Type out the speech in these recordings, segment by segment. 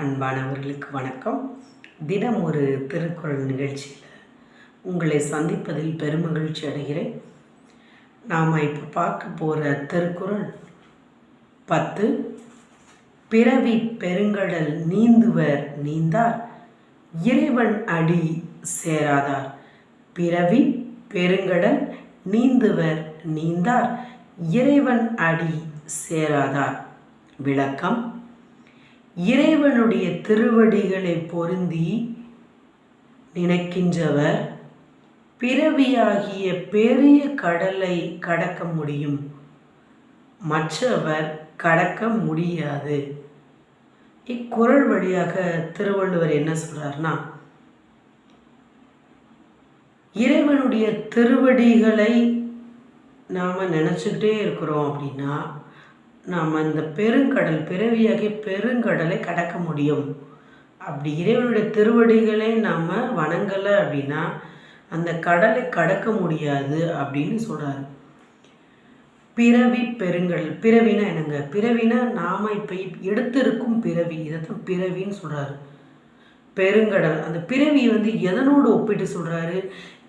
அன்பானவர்களுக்கு வணக்கம். தினம் ஒரு திருக்குறள் நிகழ்ச்சியில் உங்களை சந்திப்பதில் பெருமகிழ்ச்சி அடைகிறேன். நாம் இப்போ பார்க்க போகிற திருக்குறள் பத்து பிறவி பெருங்கடல் நீந்துவர் நீந்தார் இறைவன் அடி சேராதார். பிறவி பெருங்கடல் நீந்துவர் நீந்தார் இறைவன் அடி சேராதார். விளக்கம் இறைவனுடைய திருவடிகளை பொருந்தி நினைக்கின்றவர் பிறவியாகிய பெரிய கடலை கடக்க முடியும். மற்றவர் கடக்க முடியாது. இக்குரல் வழியாக திருவள்ளுவர் என்ன சொல்கிறார்னா இறைவனுடைய திருவடிகளை நாம் நினச்சிக்கிட்டே இருக்கிறோம் அப்படின்னா நாம் இந்த பெருங்கடல் பிறவியாகிய பெருங்கடலை கடக்க முடியும். அப்படி இறைவனுடைய திருவடிகளை நாம் வணங்கலை அப்படின்னா அந்த கடலை கடக்க முடியாது அப்படின்னு சொல்கிறாரு பிறவி பெருங்கடல் பிறவினா என்னங்க? பிறவினா நாம் இப்போ எடுத்திருக்கும் பிறவி இதை தான் பிறவின்னு சொல்கிறாரு பெருங்கடல் அந்த பிறவி வந்து எதனோடு ஒப்பிட்டு சொல்கிறாரு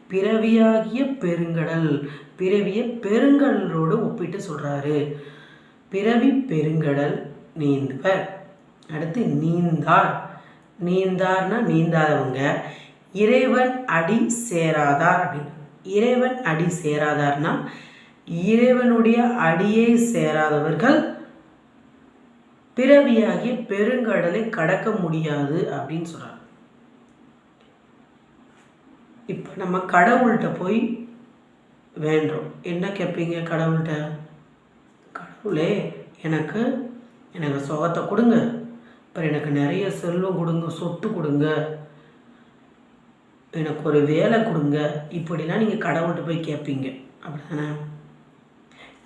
பிறவியாகிய பெருங்கடல் பிறவியை பெருங்கடலோடு ஒப்பிட்டு சொல்கிறாரு பிறவி பெருங்கடல் நீந்துவர். அடுத்து நீந்தார். நீந்தார்னா நீந்தாதவங்க. இறைவன் அடி சேராதார் அப்படின்னு. இறைவன் அடி சேராதார்னா இறைவனுடைய அடியை சேராதவர்கள் பிறவியாகிய பெருங்கடலை கடக்க முடியாது அப்படின்னு சொல்கிறார் இப்போ நம்ம கடவுள்கிட்ட போய் வேண்டுறோம். என்ன கேட்பீங்க கடவுள்கிட்ட? கடவுளே எனக்கு எனக்கு சுகத்தை கொடுங்க. அப்புறம் எனக்கு நிறைய செல்வம் கொடுங்க சொத்து கொடுங்க. எனக்கு ஒரு வேலை கொடுங்க. இப்படிலாம் நீங்கள் கடவுள்கிட்ட போய் கேட்பீங்க அப்படி தானே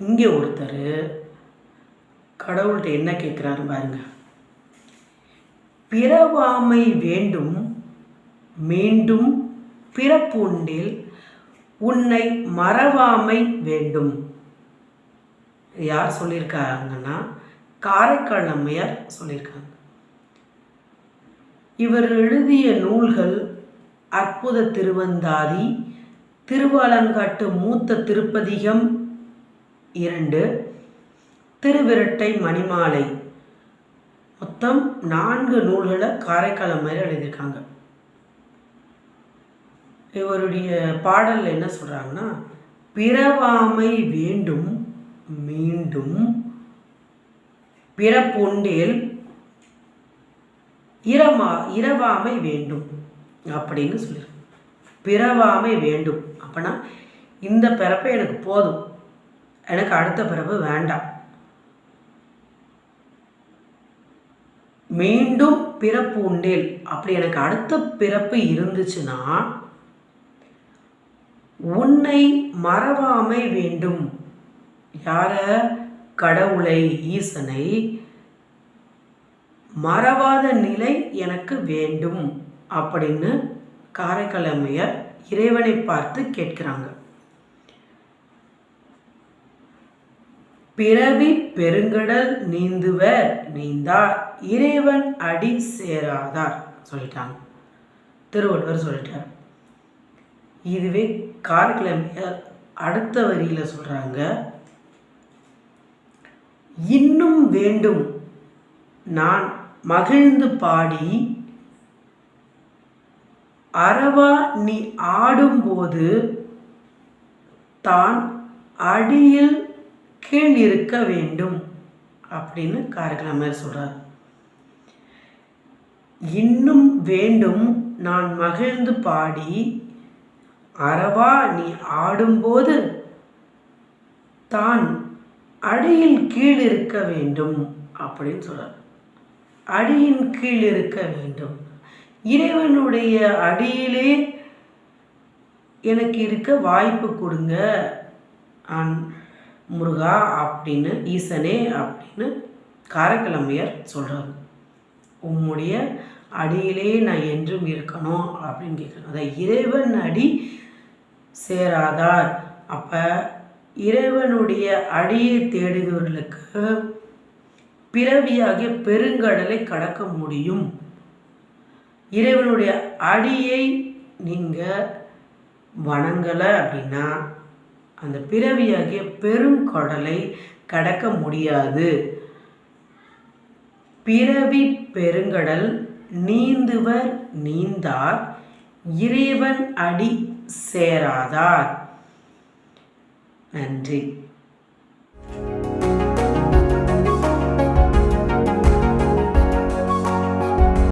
இங்கே ஒருத்தர் கடவுள்கிட்ட என்ன கேட்குறாரு பாருங்க. பிறவாமை வேண்டும் மீண்டும் பிறப்புண்டில் உன்னை மறவாமை வேண்டும். யார் சொல்லியிருக்காங்கன்னா காரைக்கால் அம்மையார் சொல்லியிருக்காங்க. இவர் எழுதிய நூல்கள் அற்புத திருவந்தாதி திருவாலங்காட்டு மூத்த திருப்பதிகம் இரண்டு திருவிரட்டை மணிமாலை. மொத்தம் நான்கு நூல்களை காரைக்கால் அம்மையார் எழுதியிருக்காங்க. இவருடைய பாடல் என்ன சொல்கிறாங்கன்னா பிறவாமை வேண்டும் மீண்டும் பிறப்புண்டேல் இரமா இரவாமை வேண்டும் அப்படின்னு சொல்லியிருக்கு பிறவாமை வேண்டும். அப்போனா இந்த பிறப்பை எனக்கு போதும். எனக்கு அடுத்த பிறப்பு வேண்டாம். மீண்டும் பிறப்பு உண்டேல். அப்படி எனக்கு அடுத்த பிறப்பு இருந்துச்சுன்னா உன்னை மறவாமை வேண்டும். யார? கடவுளை ஈசனை. மறவாத நிலை எனக்கு வேண்டும் அப்படின்னு காரைக்கிழமையர் இறைவனை பார்த்து கேட்கிறாங்க. பிறவி பெருங்கடல் நீந்துவர் நீந்தார் இறைவன் அடி சேராதார் சொல்லிட்டாங்க. திருவள்ளுவர் சொல்லிட்டார். இதுவே காரைக்கிழமையர் அடுத்த வரியில் சொல்கிறாங்க இன்னும் வேண்டும். நான் மகிழ்ந்து பாடி அறவா நீ ஆடும்போது தான் அடியில் கீழ் இருக்க வேண்டும் அப்படின்னு காரைக்கிழமையார் சொல்கிறார் இன்னும் வேண்டும் நான் மகிழ்ந்து பாடி அறவா நீ ஆடும்போது தான் அடியில் கீழ் இருக்க வேண்டும் அப்படின்னு சொல்கிறார் அடியின் கீழ் இருக்க வேண்டும். இறைவனுடைய அடியிலே எனக்கு இருக்க வாய்ப்பு கொடுங்க. ஆன் முருகா அப்படின்னு ஈசனே அப்படின்னு காரக்கிழமையர் சொல்கிறார் உம்முடைய அடியிலே நான் என்றும் இருக்கணும் அப்படின்னு கேட்குறேன் அதான் இறைவன் அடி சேராதார். அப்போ இறைவனுடைய அடியை தேடுகிறவர்களுக்கு பிறவியாகிய பெருங்கடலை கடக்க முடியும். இறைவனுடைய அடியை நீங்கள் வணங்கலை அப்படின்னா அந்த பிறவியாகிய பெருங்கடலை கடக்க முடியாது. பிறவி பெருங்கடல் நீந்துவர் நீந்தார் இறைவன் அடி சேராதார். நன்றி